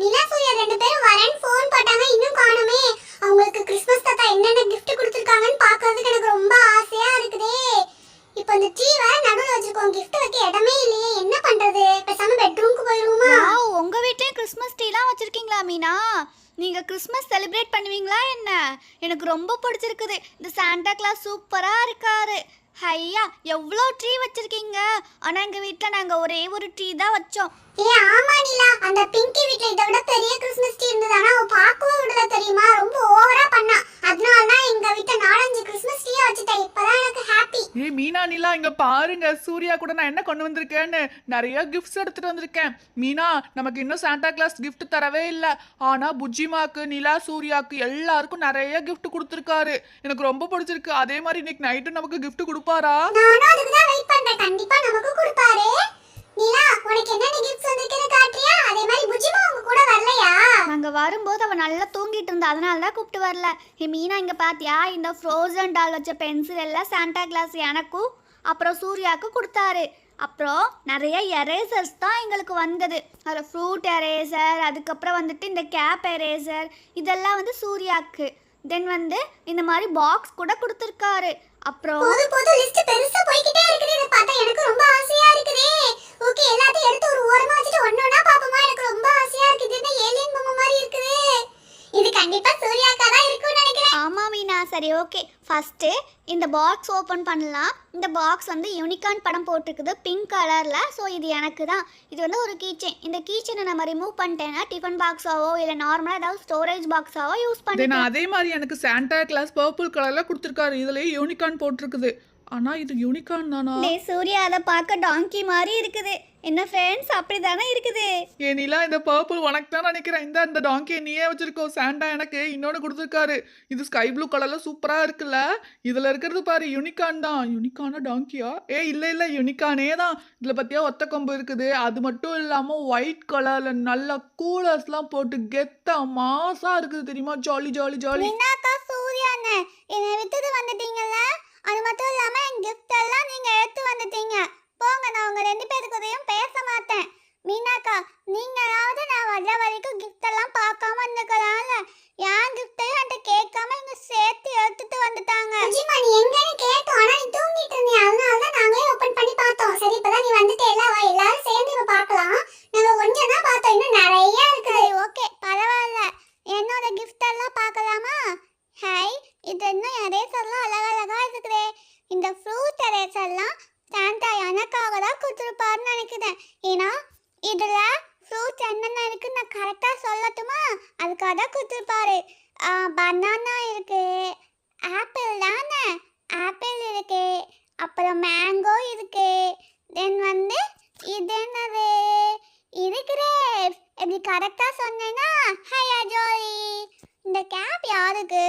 நிலா சூர்யா ரெண்டு பேரும் வரேன்னு ஃபோன் போட்டாங்க. இன்னும் காணுமே அவங்களுக்கு கிறிஸ்மஸ் தாத்தா என்னென்ன கிஃப்ட் கொடுத்துருக்காங்கன்னு பார்க்கறதுக்கு எனக்கு ரொம்ப ஆசையா இருக்குதே. இப்போ இந்த ட்ரீ வேற நடுவுல வச்சிருக்கோம். கிஃப்ட் வைக்க இடமே இல்லையே. என்ன பண்றது? பேசாம பெட்ரூம்க்கு போயிருவோமா? வாவ் உங்க வீட்லயும் கிறிஸ்மஸ் ட்ரீலாம் வச்சிருக்கீங்களா மீனா? நீங்க கிறிஸ்மஸ் செலிப்ரேட் பண்ணுவீங்களா என்ன? எனக்கு ரொம்ப பிடிச்சிருக்குது. இந்த சாண்டா கிளாஸ் சூப்பரா இருக்காரு. ஐயா எவ்வளோ ட்ரீ வச்சிருக்கீங்க? ஆனால் எங்கள் வீட்டில் நாங்கள் ஒரே ஒரு ட்ரீ தான் வச்சோம். ஏ ஆமா நிலா. அந்த பிங்கி வீட்ல இதை விட பெரிய கிறிஸ்மஸ் ட்ரீ இருந்தது. ஆனா அவ பார்க்கவும் விடல தெரியுமா? ரொம்ப ஓவரா பண்ணா. அதனால தான் எங்க வீட்ல நாலஞ்சு கிறிஸ்மஸ் ட்ரீ வச்சுட்டேன். இப்பதான் எனக்கு ஹாப்பி ஏய் மீனா நிலா இங்க பாருங்க. சூர்யா கூட நான் என்ன கொண்டு வந்திருக்கேன்னு நிறைய கிஃப்ட்ஸ் எடுத்துட்டு வந்திருக்கேன். மீனா நமக்கு இன்னும் சாண்டா கிளாஸ் gift தரவே இல்லை. ஆனா புஜ்ஜிமாக்கு நிலா சூர்யாக்கு எல்லாருக்கும் நிறைய gift கொடுத்துருக்காரு. எனக்கு ரொம்ப பிடிச்சிருக்கு. அதே மாதிரி இன்னைக்கு நைட்டு நமக்கு gift கொடுப்பாரா? நானும் அதுக்கு தான் வெயிட் பண்றேன். கண்டிப்பா நமக்கு கொடுப்பாரு நிலா உனக்கு என்னென்ன கிஃப்ட்ஸ் வந்திருக்குன்னு காட்டுறியா அதே மாதிரி புஜிமா உங்க கூட வரலையா நாங்க வரும்போது அவ நல்லா தூங்கிட்டு அதனால தான் கூப்பிட்டு வரல. ஏ மீனா இங்கே பார்த்தியா இந்த ஃப்ரோசன் டால் வச்ச பென்சில் எல்லாம் சாண்டா கிளாஸ் எனக்கும் அப்புறம் சூர்யாவுக்கு கொடுத்தாரு. அப்புறம் நிறைய எரேசர்ஸ் தான் எங்களுக்கு வந்தது. அதில் ஃப்ரூட் எரேசர் அதுக்கப்புறம் வந்துட்டு இந்த கேப் எரேசர் இதெல்லாம் வந்து சூர்யாவுக்கு தென் வந்து இந்த மாதிரி பாக்ஸ் கூட கொடுத்துருக்காரு. அப்புறம் ஃபஸ்ட்டு இந்த பாக்ஸ் ஓப்பன் பண்ணலாம். இந்த பாக்ஸ் வந்து யூனிகார்ன் படம் போட்டிருக்குது பிங்க் கலரில் ஸோ இது எனக்கு தான் இது வந்து ஒரு கீச்சன் இந்த கீச்சனை நம்ம ரிமூவ் பண்ணிட்டேன்னா டிஃபன் பாக்ஸாவோ இல்லை நார்மலாக ஏதாவது ஸ்டோரேஜ் பாக்ஸாவோ யூஸ் பண்ணிக்கலாம். அதே மாதிரி எனக்கு சாண்டா கிளாஸ் பர்பிள் கலர்ல கொடுத்துருக்காரு. இதுலயே யூனிகார்ன் போட்டிருக்குது. ஆனா இது யூனிகார்ன் தானா? டேய் சூர்யா அதை பார்க்க டாங்கி மாதிரி இருக்குது. என்ன ஃப்ரெண்ட்ஸ் அப்படி தானே இருக்குது. ஏ நிலா இந்த பர்பிள் உனக்கு தான் நினைக்கிறேன். இந்த இந்த டாங்கியை நீயே வச்சிருக்கோ. சாண்டா எனக்கு இன்னொன்று கொடுத்துருக்காரு. இது ஸ்கை ப்ளூ கலர்ல சூப்பரா இருக்குல்ல? இதுல இருக்கிறது பாரு யூனிகார்ன் தான். யூனிகார்னா டாங்கியா ஏ இல்ல இல்ல யூனிகார்னே தான். இதுல பத்தியா ஒத்த கொம்பு இருக்குது. அது மட்டும் இல்லாம ஒயிட் கலர்ல நல்ல கூலர்ஸ்லாம் போட்டு கெத்தா மாசா இருக்குது தெரியுமா? ஜாலி ஜாலி ஜாலி மீனாக்கா சூர்யா அண்ணன் என்னை விட்டுட்டு வந்துட்டீங்கல்ல அது மட்டும் இல்லாம என் கிஃப்ட் எல்லாம் நீங்க எடுத்து வந்துட்டீங்க போங்க நான் உங்க ரெண்டு பேருக்குதையும் பேச மாட்டேன் மீனாக்கா நீங்களாவது நான் வர்ற வரைக்கும் கிஃப்ட் எல்லாம் பார்க்காம இருந்துக்கலாம்ல என் கிஃப்டையும் என்கிட்ட கேட்காம இங்க சேர்த்து எடுத்துட்டு வந்துட்டாங்க. ஜிமா நீ எங்கன்னு கேட்டோம். ஆனா நீ தூங்கிட்டு இருந்தீ அதனால தான் நாங்களே ஓபன் பண்ணி பார்த்தோம். சரி இப்பதான் நீ வந்துட்டே. வா எல்லாரும் சேர்ந்து இப்ப பார்க்கலாம். நாங்க கொஞ்சம் தான் பார்த்தோம். இன்னும் நிறைய இருக்கு ஓகே பரவாயில்ல. என்னோட கிஃப்ட் எல்லாம் பார்க்கலாமா? ஹாய் இது இன்னும் எரேசர்லாம் அழகழகா இருக்குதே. இந்த ஃப்ரூட் எரேசர்லாம் சாந்தா எனக்காக தான் கொடுத்துருப்பாருன்னு நினைக்கிறேன். ஏன்னா இதுல ஃப்ரூட்ஸ் என்னென்ன இருக்குன்னு நான் கரெக்டாக சொல்லட்டுமா? அதுக்காக தான் கொடுத்துருப்பாரு. பனானா இருக்குது ஆப்பிள் தானே? ஆப்பிள் இருக்கு. அப்புறம் மேங்கோ இருக்கு. தென் வந்து இது என்னது? இது கிரேப்ஸ் இப்படி கரெக்டாக சொன்னேன்னா ஹையா ஜோலி. இந்த கேப் யாருக்கு?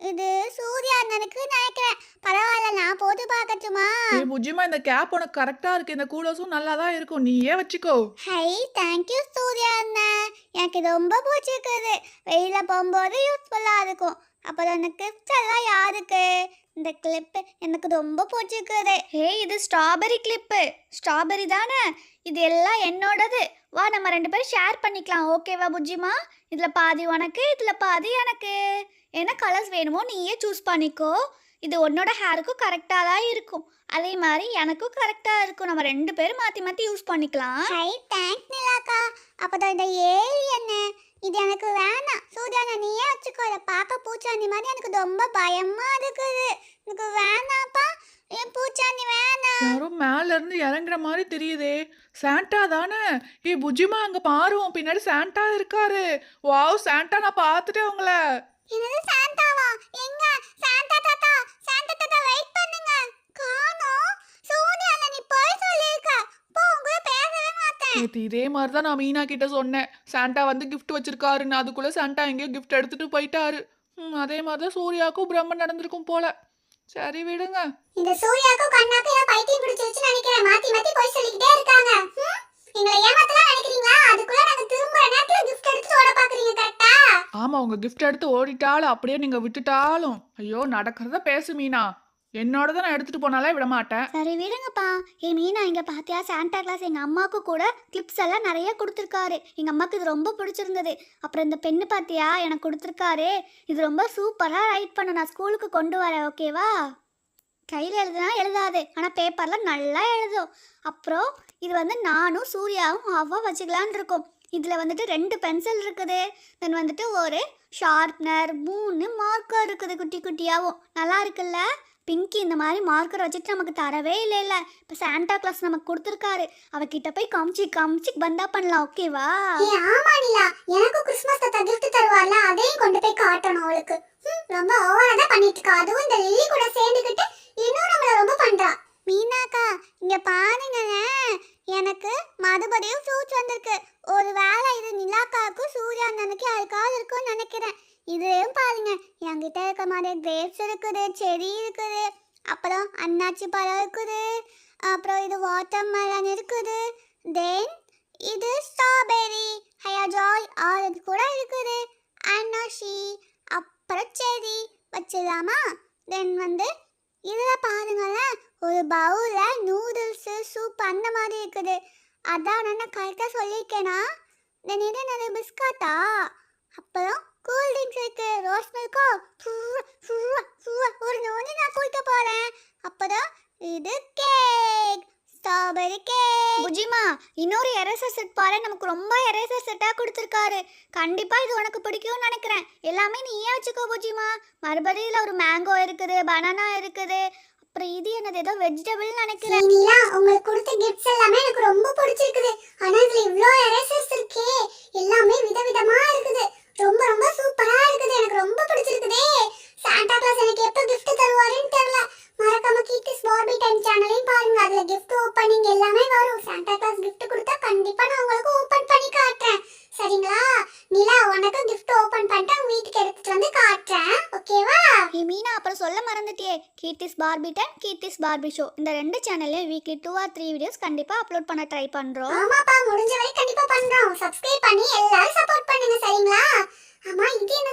இது சூர்யா அண்ணனுக்கு நினைக்கிறேன். பரவாயில்ல நான் போட்டு பார்க்கட்டுமா? ஏ புஜிமா இந்த கேப் உனக்கு கரெக்டா இருக்கு. இந்த கூலர்ஸும் நல்லா தான் இருக்கும். நீயே வச்சுக்கோ. ஹை தேங்க்யூ சூர்யா அண்ணன் எனக்கு ரொம்ப பிடிச்சிருக்குது. வெளியில் போகும்போது யூஸ்ஃபுல்லாக இருக்கும். அப்புறம் அந்த கிஃப்ட்ஸ் எல்லாம் யாருக்கு? இந்த கிளிப்பு எனக்கு ரொம்ப பிடிச்சிருக்குது. ஏய் இது ஸ்ட்ராபெரி கிளிப்பு ஸ்ட்ராபெரி தானே? இது எல்லாம் என்னோடது. வா நம்ம ரெண்டு பேரும் ஷேர் பண்ணிக்கலாம். ஓகேவா புஜ்ஜிமா? இதில் பாதி உனக்கு இதில் பாதி எனக்கு. என்ன கலர்ஸ் வேணுமோ நீயே சூஸ் பண்ணிக்கோ. இது உன்னோட ஹேருக்கும் கரெக்டாக தான் இருக்கும். அதே மாதிரி எனக்கும் கரெக்டாக இருக்கும். நம்ம ரெண்டு பேரும் மாற்றி மாற்றி யூஸ் பண்ணிக்கலாம். ஹை தேங்க்ஸ் நிலாக்கா. அப்பதான் இந்த ஏலி என்ன இது எனக்கு வேணாம். சூர்யா அண்ணா நீயே வச்சுக்கோ. இதை பார்க்க பூச்சாண்டி மாதிரி எனக்கு ரொம்ப பயமா இருக்குது. எனக்கு வேணாப்பா. என் பூச்சாண்டி வேணாம். யாரோ மேல இருந்து இறங்குற மாதிரி தெரியுதே. சாண்டா தானே? ஏ புஜிமா அங்க பாரு. உன் பின்னாடி சாண்டா இருக்காரு. வாவ் சாண்டா நான் பார்த்துட்டேன் உங்களை. என்னது சாந்தாவா எங்க? சாந்தா தாத்தா. சாந்தா தாத்தா வெயிட் பண்ணுங்க. காணோம் சூர்யா அண்ணா நீ போய் சொல்லிருக்க போ உங்க கூட பேசவே மாட்டேன் நேற்று இதே மாதிரி தான் நான் மீனா கிட்ட சொன்னேன். சாண்டா வந்து கிஃப்ட் வச்சிருக்காருன்னு அதுக்குள்ள சாண்டா எங்கேயோ கிஃப்ட் எடுத்துட்டு போயிட்டாரு. ம், அதே மாதிரி தான் சூர்யாவுக்கும் பிரம்மன் நடந்திருக்கும் போல. சரி விடுங்க. இந்த சூர்யாக்கும் கண்ணாக்கும் ஏதோ பைத்தியம் பிடிச்சிருச்சுன்னு நினைக்கிறேன். மாத்தி மாத்தி போய் சொல்லிக்கிட்டே இருக்காங்க. ஹம்? எங்களை ஏமாத்தலாம் நினைக்கிறீங்களா? அதுக்குள்ள நாங்க திரும்புற நேரத்துல கிஃப்ட் எடுத்துட்டு ஓட பாக்குறீங்க கரெக்டா ஆமா உங்க கிஃப்ட் எடுத்து ஓடிட்டாலும் அப்படியே நீங்க விட்டுட்டாலும். ஐயோ நடக்கிறத பேசு மீனா. என்னோட தான் நான் எடுத்துட்டு போனாலே விட மாட்டேன். சரி விடுங்கப்பா. ஏ மீனா இங்க பாத்தியா? சாண்டா கிளாஸ் எங்க அம்மாவுக்கு கூட கிளிப்ஸ் எல்லாம் நிறைய கொடுத்துருக்காரு. எங்க அம்மாவுக்கு இது ரொம்ப பிடிச்சிருந்தது. அப்புறம் இந்த பெண்ணு பாத்தியா? எனக்கு கொடுத்துருக்காரு. இது ரொம்ப சூப்பரா ரைட் பண்ண. நான் ஸ்கூலுக்கு கொண்டு வரேன் ஓகேவா கையில் எழுதுனா எழுதாது. ஆனால் பேப்பரில் நல்லா எழுதும் அப்புறம் இது வந்து நானும் சூர்யாவும் அவ்வா வச்சுக்கலான்னு இருக்கோம். இதில் வந்துட்டு ரெண்டு பென்சில் இருக்குது. தென் வந்துட்டு ஒரு ஷார்ப்னர் மூணு மார்க்கர் இருக்குது குட்டி குட்டியாகவும் நல்லா இருக்குல்ல? பிங்கி இந்த மாதிரி மார்க்கர் வச்சுட்டு நமக்கு தரவே இல்லை இல்லை இப்போ சாண்டா கிளாஸ் நமக்கு கொடுத்துருக்காரு. அவகிட்ட போய் காமிச்சு காமிச்சு பந்தா பண்ணலாம் ஓகேவா ஏ ஆமா நிலா. எனக்கும் கிறிஸ்மஸ் தாத்தா gift தருவார்ல அதையும் கொண்டு போய் காட்டணும் அவளுக்கு. ரொம்ப ஓவரா தான் பண்ணிட்டு இருக்கா அதுவும் இந்த லில்லி கூட சேர்ந்துக்கிட்டு இன்னும் நம்மள ரொம்ப பண்றா. மீனாக்கா இங்க பாருங்களேன். எனக்கு மறுபடியும் ஃப்ரூட்ஸ் வந்திருக்கு. ஒரு வேளை இது நிலாக்காவுக்கும் சூர்யா அண்ணனுக்கு யாருக்காவது இருக்கும்னு நினைக்கிறேன். இதுலயும் பாருங்க. என்கிட்ட இருக்க மாதிரி கிரேப்ஸ் இருக்குது செடி இருக்குது அப்புறம் அன்னாச்சி பழம் இருக்குது அப்புறம் இது வாட்டர் மெலன் இருக்குது. தென் இது ஸ்ட்ராபெரி ஹயாஜாய் ஆரஞ்சு கூட இருக்குது. அன்னாஷி அப்புறம் செடி வச்சிடலாமா? தென் வந்து இதில் பாருங்களேன் ஒரு பவுலில் நூடுல்ஸு சூப் அந்த மாதிரி இருக்குது. அதான் நான் கரெக்டாக சொல்லியிருக்கேனா? தென் இது என்னது? பிஸ்கட்டா அப்புறம் கூல் ட்ரிங்க்ஸ் இருக்கு ரோஸ் மில்கோ ஒரு நோனி நான் குடிக்க போகிறேன் அப்புறம் இது கேக் ஸ்ட்ராபெரி கேக் புஜிமா இன்னொரு எரேசர் செட் பாரு. நமக்கு ரொம்ப எரேசர் செட்டாக கொடுத்துருக்காரு. கண்டிப்பாக இது உனக்கு பிடிக்கும்னு நினைக்கிறேன். எல்லாமே நீயே வச்சுக்கோ புஜிமா. மறுபடியும் இதில் ஒரு மேங்கோ இருக்குது பனானா இருக்குது. அப்புறம் இது என்னது ஏதோ வெஜிடபிள் நினைக்கிறேன். நீலா உங்களுக்கு கொடுத்த கிஃப்ட்ஸ் எல்லாமே எனக்கு ரொம்ப பிடிச்சிருக்குது. ஆனா இதுல இவ்ளோ எரேசர்ஸ் இருக்கே. எல்லாமே விதவிதமா இருக்குது. ரொம்ப ரொம்ப சூப்பரா இருக்குது. எனக்கு ரொம்ப பிடிச்சிருக்குதே. சாண்டா கிளாஸ் எனக்கு எப்ப கிஃப்ட் தருவாருன்னு தெரியல. மறக்காம கீர்த்திஸ் பார்பி டைம் சேனலையும் பாருங்க. அதுல கிஃப்ட் ஓப்பனிங் எல்லாமே வரும். சாண்டா கிளாஸ் கிஃப்ட் கொடுத்தா கண்டிப்பா நான் உங்களுக்கு ஓபன் பண்ணி காட்டுறேன். சரிங்களா? நிலா உனக்கு கிஃப்ட் ஓபன் பண்ணிட்டு வீட்டுக்கு எடுத்துட்டு வந்து காட்டுறேன். ஓகேவா ஏ மீனா அப்புறம் சொல்ல மறந்துட்டியே. Keerthi's Barbie time Keerthi's Barbie show. இந்த ரெண்டு சேனல்லையும் weekly two or three videos கண்டிப்பாக அப்லோட் பண்ண ட்ரை பண்ணுறோம் ஆமாப்பா முடிஞ்ச வரை கண்டிப்பா பண்றோம். சப்ஸ்கிரைப் பண்ணி எல்லாரும் சப்போர்ட் பண்ணுங்க சரிங்களா? ஆமா இது என்ன